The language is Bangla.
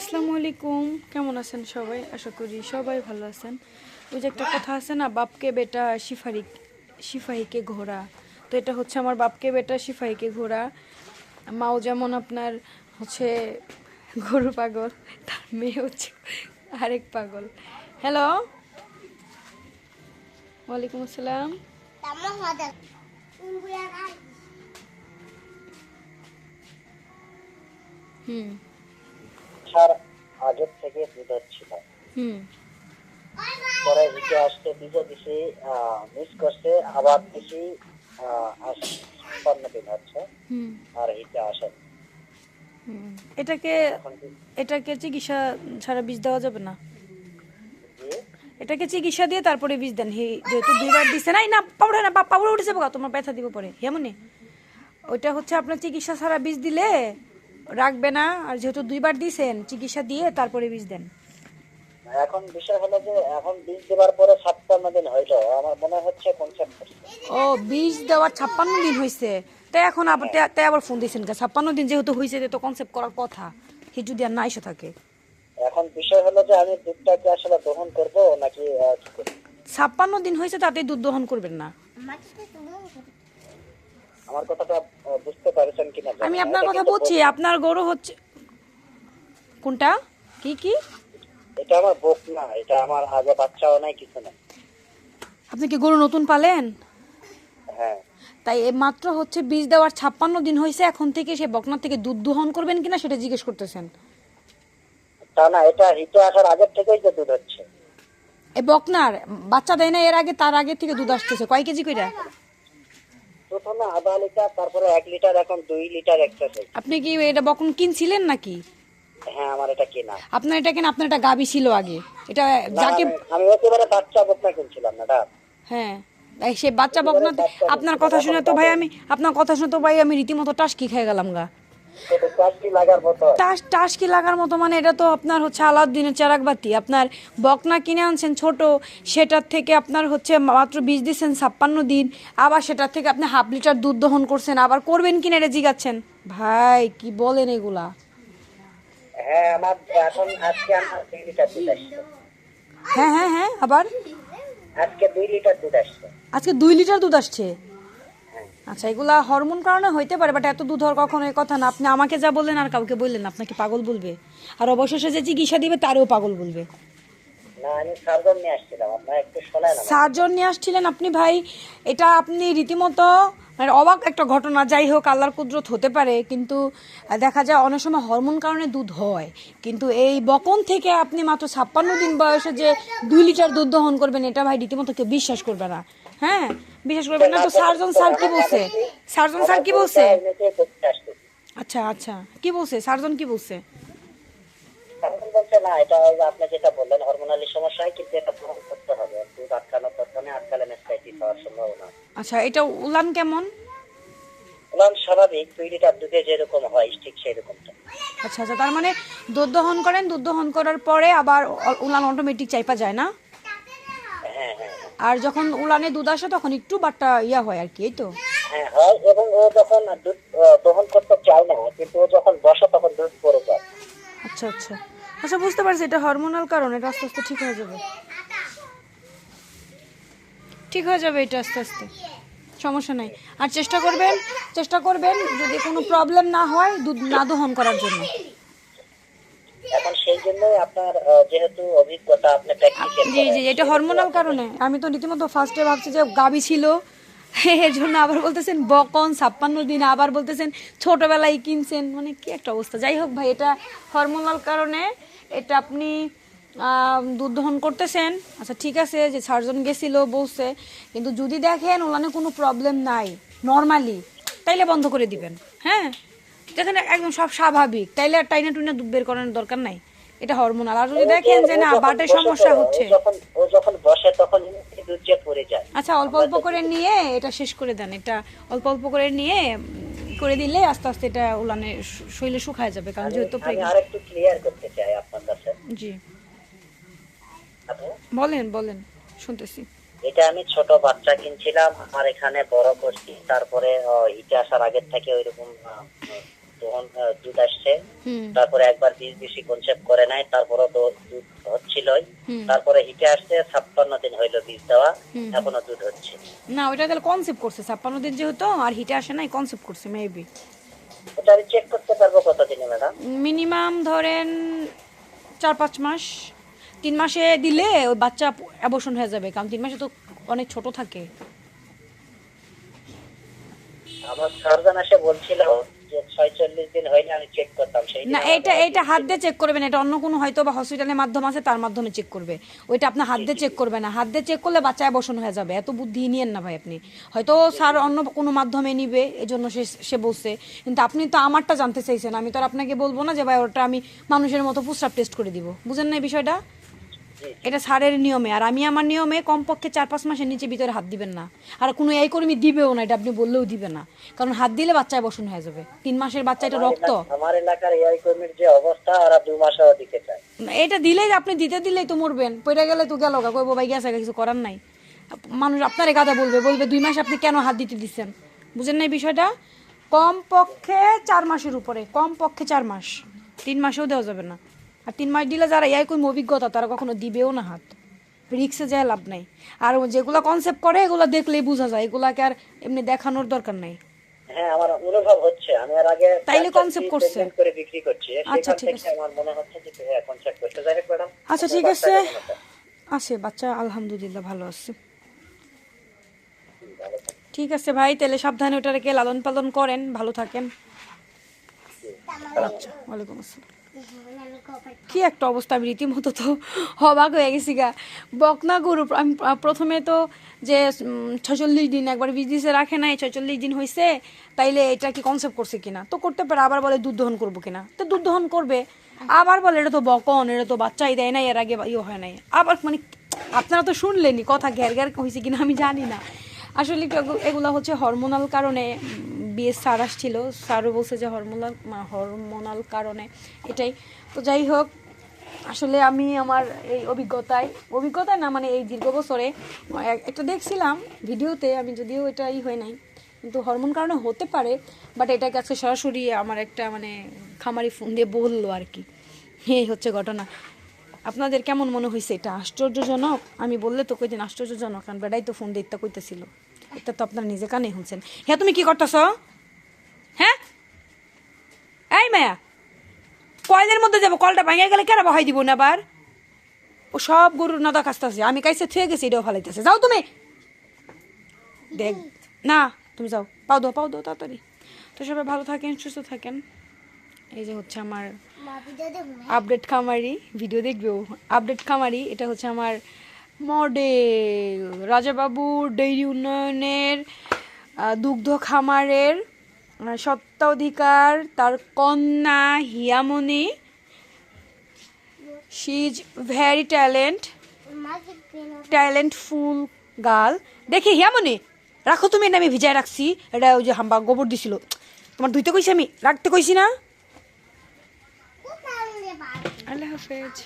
আসসালামু আলাইকুম। কেমন আছেন সবাই? আশা করি সবাই ভালো আছেন। ওই যে একটা কথা আছে না, বাপকে বেটা সিফারি সিফাহিকে ঘোরা তো এটা হচ্ছে আমার বাপকে বেটা সিপাহীকে ঘোরা মাও যেমন আপনার হচ্ছে গরু পাগল, তার মেয়ে হচ্ছে আরেক পাগল। হ্যালো? ওয়ালাইকুম আসসালাম. হুম। আসার আগের থেকে হচ্ছিল হুম। পরে হিটে আসতে বীজে দিছি মিস করছে আবার দিছি হচ্ছে। আর হিটে আসে হুম। এটাকে এটাকে চিকিৎসা ছাড়া বীজ দেওয়া যাবে না? এটাকে চিকিৎসা দিয়ে তারপরে বীজ দেন। হে যেহেতু দুইবার দিচ্ছে না না পাউডার না পাউডার উঠেছে বাবা তোমার ব্যথা দিব পরে। হেমনে? ওইটা হচ্ছে আপনার চিকিৎসা ছাড়া বীজ দিলে রাখবে না আর যেহেতু দুইবার দিছেন চিকিৎসা দিয়ে তারপরে বীজ দেন। এখন বিষয় হলো যে এখন বীজ দেওয়ার পরে ছাপ্পান্ন দিন হইল আমার মনে হচ্ছে কনসেপ্ট ও বীজ দেওয়ার ছাপ্পান্ন দিন হয়েছে তাই এখন আবার তাই- আবার ফোন দিয়েছেন কা ছাপ্পান্ন দিন যেহেতু হয়েছে তো কনসেপ্ট করার কথা। হি যদি আর না থাকে। এখন বিষয় হলো যে আমি দুধটাকে আসলে দহন করব নাকি কি? ছাপ্পান্ন দিন হয়েছে তাতেই দুধ দহন করবেন না. আমার কথাটা বুঝতে পারছেন কিনা আমি আপনার কথা বুঝছি আপনার গরু হচ্ছে কোনটা? কি কি? এটা আমার বোক না এটা আমার আগে বাচ্চাও নাই কিছু নাই। আপনি কি গরু নতুন পালেন? হ্যাঁ। তাই মাত্র হচ্ছে বীজ দেওয়ার ছাপ্পান্ন দিন হয়েছে এখন থেকে সে বকনা থেকে দুধ দোহন করবেন কিনা সেটা জিজ্ঞেস করতেছেন। তা না এটা হিটে আসার আগের থেকেই যে দুধ হচ্ছে। এ বকনার বাচ্চা দেয় না এর আগে তার আগে থেকে দুধ আসতেছে কয় কেজি কইরা? প্রথমে আধা লিটার তারপরে এক লিটার এখন দুই লিটার এক্সারসাইজ আপনি কি এটা বকন কিনছিলেন নাকি? হ্যাঁ আমার এটা কেনা। আপনার এটা কেনা আপনার এটা গাবি ছিল আগে। এটা যাকে আমি- একেবারে বাচ্চা বকনা কিনছিলাম না হ্যাঁ সে বাচ্চা বকনা আপনার কথা শুনে তো ভাই আমি আপনার কথা শুনে তো ভাই আমি রীতিমতো টাস্কি খেয়ে গেলাম গা। টাস টাসকি লাগার মতো মানে এটা তো আপনার হচ্ছে আলাউদ্দিনের চেরাগবাতি আপনার বকনা কিনে আনছেন ছোট সেটার থেকে আপনার হচ্ছে মাত্র বীজ দিচ্ছেন ছাপ্পান্ন দিন আবার সেটার থেকে আপনি হাফ লিটার দুধ দহন করছেন আবার করবেন কিনা এটা জিগাচ্ছেন ভাই কি বলেন এগুলা? হ্যাঁ আমার এখন আজকে আমার দুই লিটার দুধ আসছে। হ্যাঁ হ্যাঁ হ্যাঁ আবার? আজকে দুই লিটার দুধ আসছে। আজকে দুই লিটার দুধ আসছে? আচ্ছা এগুলা হরমোন কারণে হইতে পারে বাট এত দুধ হওয়ার কখনো এই কথা না। আপনি আমাকে যা বললেন আর কাউকে বললেন আপনাকে পাগল বলবে? আর অবশেষে যে চিকিৎসা দিবে তারও পাগল বলবে। সার্জন নিয়ে আসছিলেন আপনি ভাই এটা আপনি রীতিমতো মানে অবাক একটা ঘটনা যাই হোক আল্লাহর কুদরত হতে পারে কিন্তু দেখা যায় অনেক সময় হরমোন কারণে দুধ হয়। কিন্তু এই বকন থেকে আপনি মাত্র ছাপ্পান্ন দিন বয়সে যে দুই লিটার দুধ দহন করবেন এটা ভাই রীতিমতো কেউ বিশ্বাস করবে না। হ্যাঁ বিশ্বাস করবে না তো সার্জন স্যার কি বলছে? সার্জন স্যার কি বলছে? আচ্ছা আচ্ছা কি বলছে? সার্জন কি বলছে? না এটা আপনি যেটা বললেন হরমোনালি সমস্যা হয় কিন্তু এটা পূরণ করতে হবে। দুধ আটকানোর দরকার নেই আটকালে মেসকাইটিস হওয়ার সম্ভাবনা আচ্ছা এটা উলান কেমন? উলান স্বাভাবিক দুই লিটার দুধে যেরকম হয় ঠিক সেরকমটা আচ্ছা আচ্ছা তার মানে দুধ দহন করেন দুধ দহন করার পরে আবার উলান অটোমেটিক চাইপা যায় না? আর যখন উলানে দুধ আসে তখন একটু বাট্টা ইয়া হয় আর কি এই তো। হ্যাঁ হয় এবং ও যখন দুধ দহন করতে চায় না কিন্তু ও যখন বসে তখন দুধ পড়ে যায় আচ্ছা আচ্ছা। আচ্ছা বুঝতে পারছি এটা হরমোনাল কারণ এটা আস্তে আস্তে ঠিক হয়ে যাবে। ঠিক হয়ে যাবে এটা আস্তে আস্তে। সমস্যা নাই। আর চেষ্টা করবেন চেষ্টা করবেন যদি কোনো প্রবলেম না হয় দুধ না দহন করার জন্য। আপনার যেহেতু অভিজ্ঞতা আপনি প্র্যাকটিক্যাল জি জি এটা হরমোনাল কারণে। আমি তো রীতিমতো ফার্স্টে ভাবছি যে গাবি ছিল। এর জন্য আবার বলতেছেন বকন ছাপ্পান্ন দিন আবার বলতেছেন ছোটবেলায় কিনছেন। মানে কি একটা অবস্থা। যাই হোক ভাই এটা হরমোনাল কারণে এটা আপনি আহ, দুধ দহন করতেছেন। আচ্ছা ঠিক আছে যে সার্জন গেছিল বলছে কিন্তু যদি দেখেন ওলানে কোনো প্রবলেম নাই নর্মালি তাইলে বন্ধ করে দিবেন। হ্যাঁ? দেখেন একদম সব স্বাভাবিক। তাইলে আর টাইনা টুইনা দুধ বের করানোর দরকার নাই। এটা হরমোনাল আর যদি দেখেন যে না বাটের সমস্যা হচ্ছে ও যখন ও যখন বসে তখন দুধ পড়ে যায়। আচ্ছা অল্প অল্প করে নিয়ে এটা শেষ করে দেন। এটা অল্প অল্প করে নিয়ে করে দিলে আস্তে আস্তে এটা উলানে শ- শরীরে শুকায় যাবে কারণ যেহেতু আমি pregnant- আরেকটু ক্লিয়ার করতে চাই আপনার কাছে। জি। বলেন বলেন শুনতেছি। এটা আমি ছোট বাচ্চা কিনছিলাম আর এখানে বড় করছি। তারপরে হিটে আসার আগের থেকে ওইরকম দুধ আসছে। তারপরে একবার বীজ বেশি কনসেপ্ট করে নাই তারপরে দুধ হচ্ছিলই। তারপরে হিটে আসছে ছাপ্পান্ন দিন হইল বীজ দেওয়া এখনও দুধ হচ্ছে। না ওইটা তাহলে কনসেপ্ট করছে ছাপ্পান্ন দিন যেহেতু আর হিটে আসে নাই কনসেপ্ট করছে মেবি ওটা আমি চেক করতে পারব কতদিনে ম্যাডাম মিনিমাম ধরেন চার পাঁচ মাস। তিন মাসে দিলে ওই বাচ্চা অ্যাবর্শন হয়ে যাবে কারণ তিন মাসে তো অনেক ছোট থাকে। আমার সার্জন এসে বলছিল দিন আমি চেক করতাম সেই না এটা এটা হাত দিয়ে চেক করবেন এটা অন্য কোনো হয়তো বা হসপিটালের মাধ্যম আছে তার মাধ্যমে চেক করবে। ওইটা আপনার হাত দিয়ে চেক করবে না। হাত দিয়ে চেক করলে বাচ্চা অ্যাবর্শন হয়ে যাবে এত বুদ্ধি নিয়েন না ভাই আপনি। হয়তো স্যার অন্য কোনো মাধ্যমে নিবে এই জন্য সে সে বলছে। কিন্তু আপনি তো আমারটা জানতে চাইছেন আমি তো আর আপনাকে বলব না যে ভাই ওটা আমি মানুষের মতো পুস্টাপ টেস্ট করে দিব। বুঝেন না এই বিষয়টা? এটা স্যারের নিয়মে। আর আমি আমার নিয়মে কমপক্ষে চার পাঁচ মাসের নিচে ভিতরে হাত দিবেন না। আর কোনো এই কর্মী দিবেও না এটা আপনি বললেও দিবে না। কারণ হাত দিলে বাচ্চায় বসন হয়ে যাবে। তিন মাসের বাচ্চা এটা রক্ত। আমার এলাকার এআই কর্মীর যে অবস্থা ওরা দু মাসও দিতে চায়। এটা দিলেই আপনি দিতে দিলেই তো মরবেন। পড়ে গেলে তো গেল গা কইবো ভাই গেছে কিছু করার নাই। মানুষ আপনারে গাদা বলবে বলবে দুই মাস আপনি কেন হাত দিতে দিচ্ছেন বুঝেন না এই বিষয়টা? কম পক্ষে চার মাসের উপরে কম পক্ষে চার মাস। তিন মাসেও দেওয়া যাবে না। আর তিন মাস দিলে যারা ইয়াই কোনো অভিজ্ঞতা তারা কখনো দিবেও না হাত। রিক্সে যায় লাভ নাই। আর যেগুলো কনসেপ্ট করে এগুলো দেখলেই বোঝা যায়। এগুলাকে আর এমনি দেখানোর দরকার নাই। হ্যাঁ আমার অনুভব হচ্ছে। আমি আর আগে তাইলে চারটা করছে? করে বিক্রি করছি। আচ্ছা, ঠিক থেকে আমার মনে হচ্ছে যে হ্যাঁ কনসেপ্ট করতে যাই ম্যাডাম আচ্ছা ঠিক আছে। আছে? বাচ্চা আলহামদুলিল্লাহ ভালো আছে। ঠিক আছে ভাই তাহলে সাবধানে ওটা রেখে লালন পালন করেন। ভালো থাকেন। আচ্ছা ওয়ালাইকুম আসসালাম। কি একটা অবস্থা, আমি রীতিমতো তো অবাক হয়ে গেছি গা। বকনা গরু আমি প্রথমে তো যে ছচল্লিশ দিন একবার বিজনেসে রাখে নাই ছচল্লিশ দিন হয়েছে তাইলে এটা কি কনসেপ্ট করছে কিনা? তো করতে পারে, আবার বলে দুধ দহন করব কিনা? তো দুধ দহন করবে, আবার বলে এটা তো বকন, এটা তো বাচ্চাই দেয় নাই, এর আগে ইয়ে হয় নাই। আবার মানে আপনারা তো শুনলেনি কথা ঘের ঘের হয়েছে কিনা আমি জানি না। আসলে এগুলা হচ্ছে হরমোনাল কারণে বিয়ে স্যার আসছিল, স্যারও বলছে যে হরমোনাল হরমোনাল কারণে এটাই। তো যাই হোক, আসলে আমি আমার এই অভিজ্ঞতায়, অভিজ্ঞতা না মানে এই দীর্ঘ বছরে, এক- একটা দেখছিলাম ভিডিওতে, আমি যদিও এটাই হয় নাই, কিন্তু হরমোন কারণে হতে পারে বাট এটাকে আজকে সরাসরি আমার একটা মানে খামারি ফোন দিয়ে বলল আর কি। এই হচ্ছে ঘটনা। আপনাদের কেমন মনে হয়েছে এটা? আশ্চর্যজনক? আমি বললে তো কইদিন আশ্চর্যজনক, কারণ বেড়াই তো ফোন দিয়ে ইত্যা কইতেছিল। এটা তো আপনারা নিজে কানে শুনছেন। হ্যাঁ তুমি কি করতেছ? হ্যাঁ? এই মায়া কয়দের মধ্যে যাব? কলটা ভাঙে গেলে কেন বহাই দিব না আবার? ও সব গরুর নাদা কাছতেছে আমি কাইসে থুয়ে গেছি এটাও ফালাইতেছে। যাও তুমি। দেখ না তুমি যাও। পাও দাও পাও দাও তাড়াতাড়ি। তো সবাই ভালো থাকেন সুস্থ থাকেন। এই যে হচ্ছে আমার আপডেট খামারি ভিডিও দেখবেও আপডেট খামারি এটা হচ্ছে আমার মডেল রাজাবাবু ডেইরি উন্নয়নের দুগ্ধ খামারের সত্ত্বাধিকার তার কন্যা Hiyamoni she is very talent talentful girl দেখি হিয়ামণি রাখো তুমি এটা আমি ভিজায় রাখছি। এটা ওই যে হাম্বা গোবর দিছিল। তোমার ধুইতে কইছি আমি? রাখতে কইছি না? আল্লাহ হাফেজ।